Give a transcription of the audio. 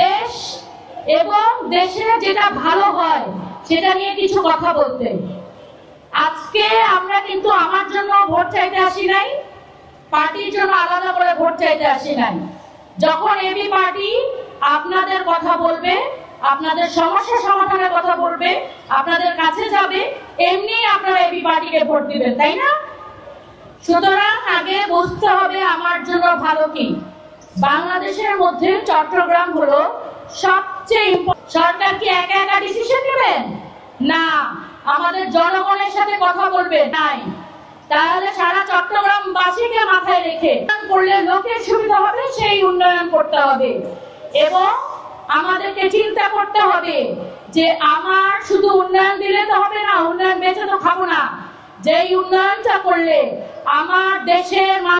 দেশ এবং দেশে যেটা ভালো হয়, সেটা নিয়ে কিছু কথা বলতে। আজকে আমরা কিন্তু আমার জন্য ভোট চাইতে আসি নাই, পার্টির জন্য আলাদা করে ভোট চাইতে আসি নাই। যখন এবি পার্টি আপনাদের কথা বলবে, আপনাদের সমস্যা সমাধানের কথা বলবে, আপনাদের কাছে যাবে, এমনি আপনারা এবি পার্টিকে ভোট দিবেন, তাই না? সুতরাং আগে বুঝতে হবে আমার জন্য ভালো কি। বাংলাদেশের মধ্যে চট্টগ্রাম হলো সবচেয়ে সরকার কি একা একা ডিসিশন নেবেন না, আমাদের জনগণের সাথে কথা বলবে, নাই। তাহলে সারা চট্টগ্রাম বাসীকে মাথায় রেখে করলে লোকের সুবিধা হবে, সেই উন্নয়ন করতে হবে। এবং আমাদেরকে চিন্তা করতে হবে যে আমার শুধু উন্নয়ন দিলে তো হবে না, উন্নয়ন বেঁচে তো খাব না। যেই উন্নয়নটা করলে আমার দেশের